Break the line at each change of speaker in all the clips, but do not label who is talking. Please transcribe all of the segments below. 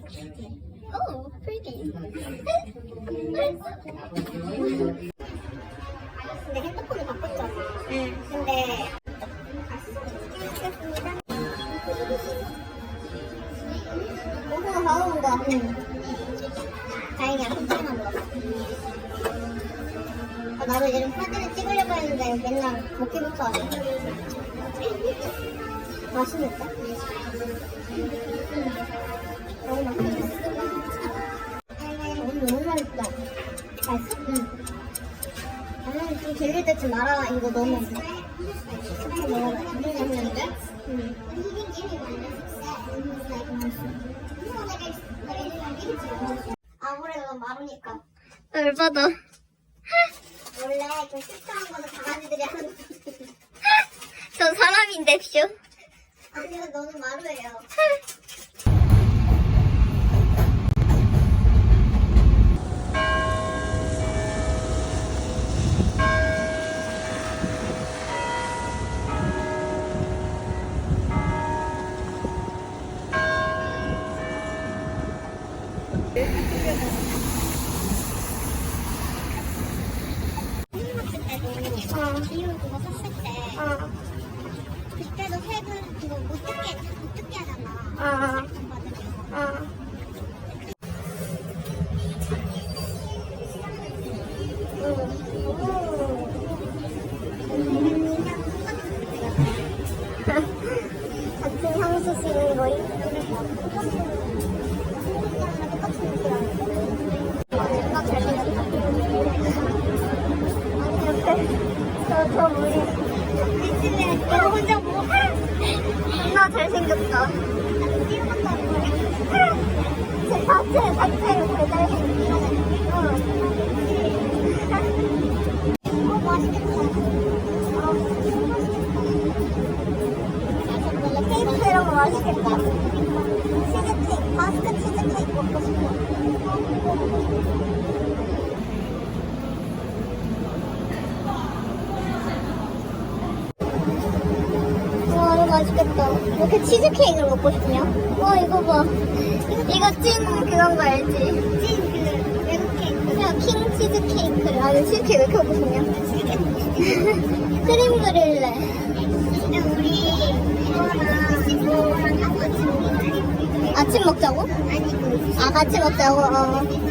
오, pretty. 근데 핸드폰을 바꿨잖아. 응. 근데. 오후가 가온 거. 응. 다행이야, 한번만 물었어. 아, 나도 이런 사진을 찍으려고 했는데 맨날 먹기부터. 맛있는데? 너 때쯤 말아. 이거 너무 맛있어. 너무? 응. 아무래도 마르니까.
열받아.
원래 좀 식사한 거는 강아지들이 하는 거.
전 사람인데, 슈.
아니요, 너는 마루예요. 어, 비율 그거 샀을 때
어,
그때도 색은 그거 못 듣게 못 듣게 하잖아.
어,
미칠래. 너 혼자 뭐?
나 잘생겼다.
제 자체 자체를 거 맛있겠다. 치즈케이크, 마스크 치즈케이크 먹고 싶어. 맛있겠다. 이렇게 치즈케이크를 먹고 싶냐? 와, 이거 봐.
이거 찐 그런 거 알지?
찐 그 외국 케이크.
그냥 킹 치즈케이크를. 아, 이거 치즈케이크 왜 이렇게 먹고 싶냐? 크림 그릴래.
근데 우리 이거랑 같이 먹을래?
아침 먹자고?
아니, 그
아, 같이 먹자고? 어.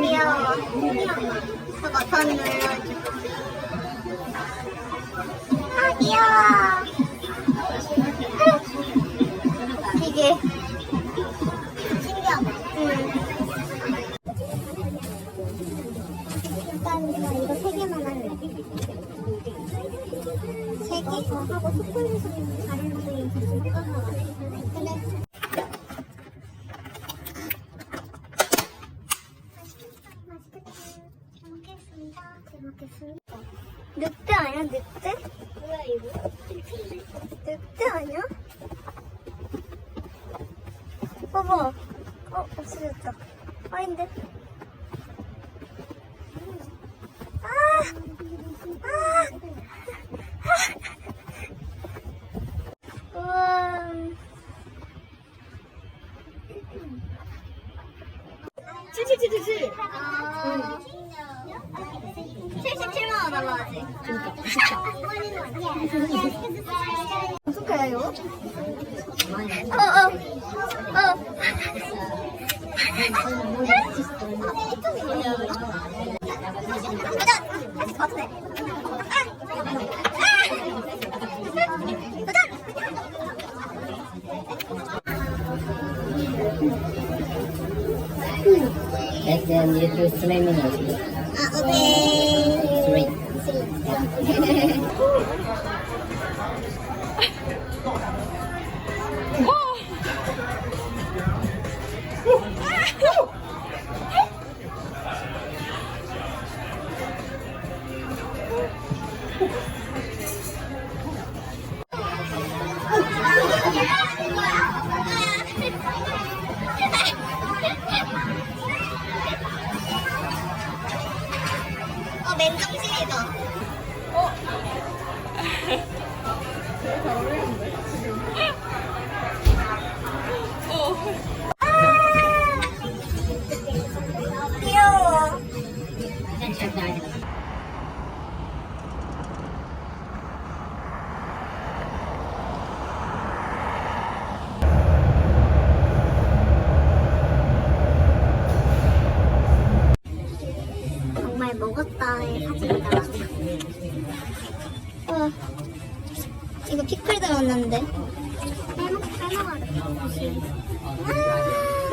귀여워.
저거 전 눌러줘. 아, 귀여워. 이게,
신기하다.
음.
일단 나 이거 세 개만 할래. 세 개? 어, 하고 초콜릿은 다른 분이 같이 섞어서 그래.
7777. 아. 77만 원 날라가지. 진짜. 어떡해요? 어, 어. 어. 어. 어.
어 And then you do three minutes.
아, 오케이.
Three.
맨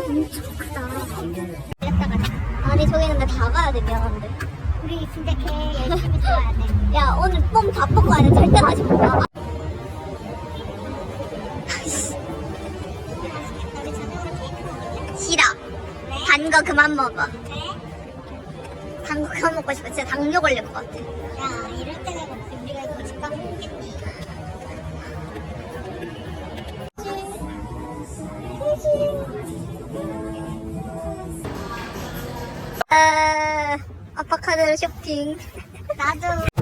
엄청 크다. 아니, 저기 근데 다 가야 돼, 미안한데. 우리 진짜 개 열심히 들어야 돼. 야, 오늘 뽕 다 뽑고 가야 돼. 절대 다시 못 가. 싫어. 단 거 그만 먹어. 단 거 그만 먹고 싶어. 진짜 당뇨 걸릴 것 같아. 야, 이럴 우리가 이거 아, 아빠 카드로 쇼핑. 나도.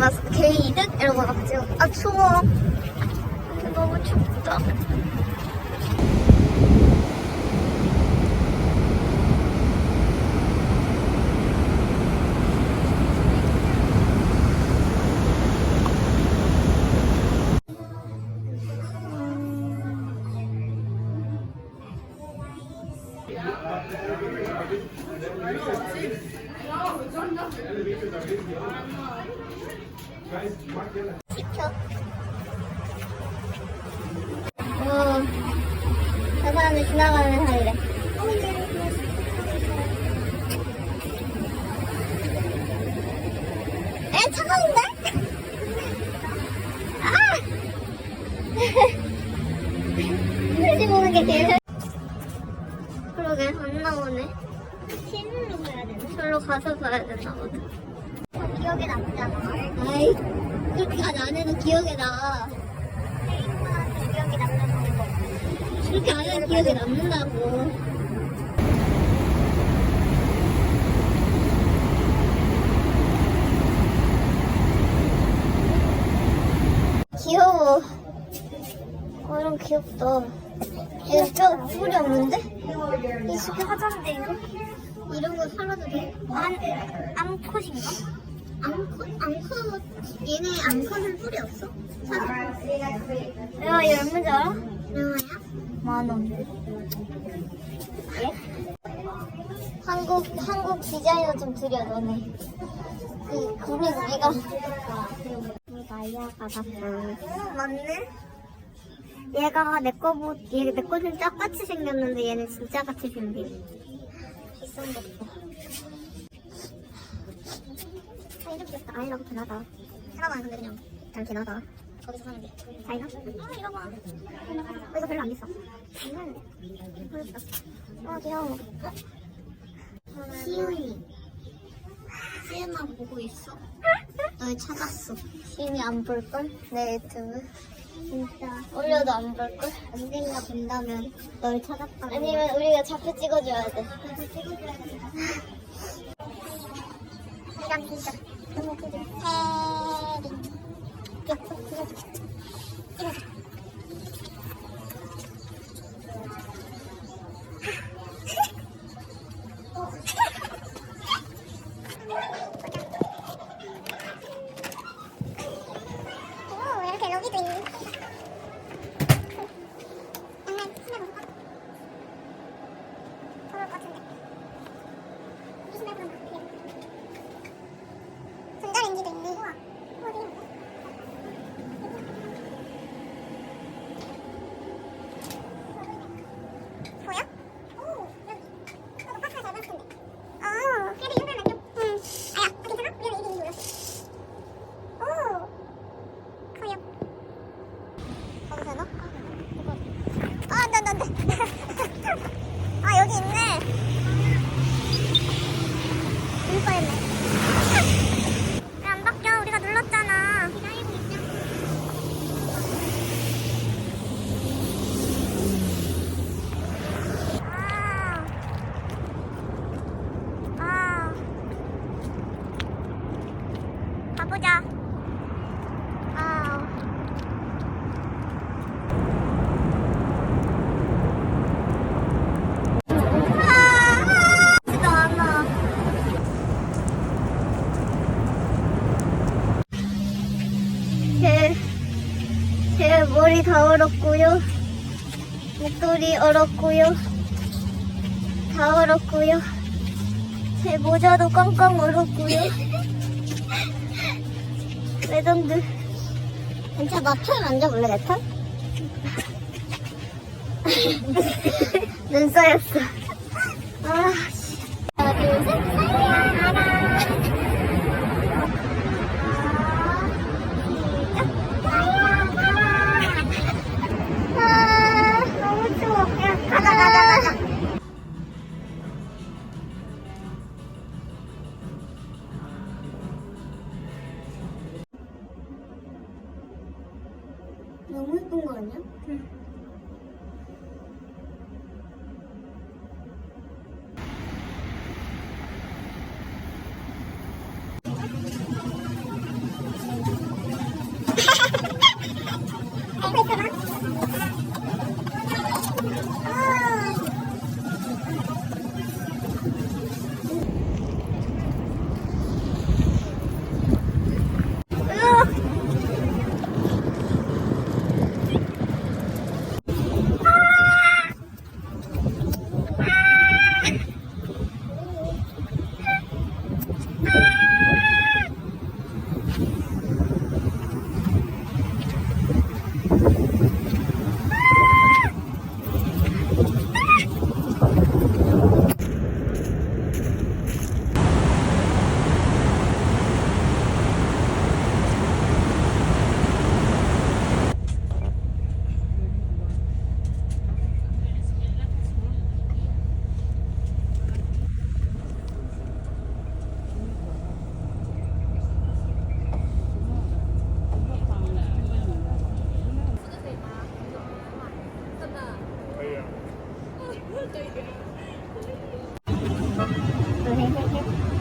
막, 게이득? 이러고 막 찍어. 아, 추워. 너무 춥다. 시켜. 어, 저 사람이 지나가는 사이래. 에, 차가운데? 아! 흘지 보는 게 제일. 그러게, 안 나오네. 실물로 봐야 되나? 절로 가서 봐야 되나 보다. 기억에 남잖아. 아이, 그렇게 안 해도 기억에 나. 기억에. 그렇게 안 해도 기억에 남는다고. 귀여워. 어, 이런 귀엽다. 얘 뼈, 뿔이 없는데? 이 숲이 화장인데, 이거? 이런 거 살아도 돼? 안, 암컷인가? 암컷? 암컷, 얘네 암컷은 뿔이 없어? 야, 얘 얼마인지 알아? 얼마야? 만 원. 예? 한국, 한국 디자이너 좀 드려, 너네. 그, 그리고 얘가. 얘가 받았어. 맞네? 얘가 내 거보, 얘, 내 거는 짝같이 생겼는데 얘는 진짜 같이 생긴. 비싼 거 봐.
아, 이름 귀엽다. 아이라고 변하다. 하나만 근데 그냥 잘 변하다. 거기서 사는 게. 자이나? 아, 이거 봐. 어, 이거 별로 안 비싸. 음, 보여주다. 아, 귀여워.
시윤이. 시윤아 보고 있어. 널 찾았어. 시윤이 안 볼걸? 내 유튜브. 진짜. 올려도 안 볼걸? 언젠가 본다면 널 찾았다. 아니면 우리가 좌표 찍어줘야 돼. 좌표 찍어줘야 돼.
이랑 진짜 너무 크지.
해링.
귀엽죠? 귀엽죠? 찍어줘. 오, 이렇게 여기도 있네. 양말 신발 벗을까? 더러울 것 같은데. 이 신발 그럼 그래. 전자레인지도 있네. 우와. 우와, 되게 많다. 보여? 오, 여기. 이거 박스가 잘 봤을 텐데. 어, 그래도 이거 하나 좀. 응. 아야, 아, 괜찮아? 미안해, 이게 이게 몰랐어. 오, 보여.
가도 되나?
아, 안 돼, 안 돼, 안 돼. 아, 여기 있네. 울 뻔했네. 왜 안 바뀌어? 우리가 눌렀잖아. 기다리고 있자. 아. 아. 가보자. 아. 아, 진짜 안 나.
제, 다 얼었고요. 목도리 얼었고요. 다 얼었고요. 제 모자도 꽝꽝 얼었고요. 레전드.
괜찮아, 나털 만져볼래, 내 털?
눈 쌓였어. 아,
하나, 둘, 셋,
너무
예쁜 거 아니야? 알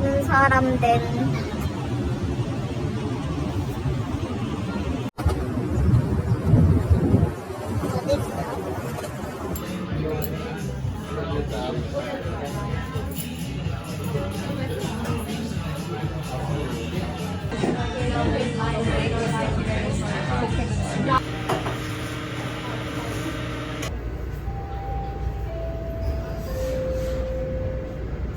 눈 사람 된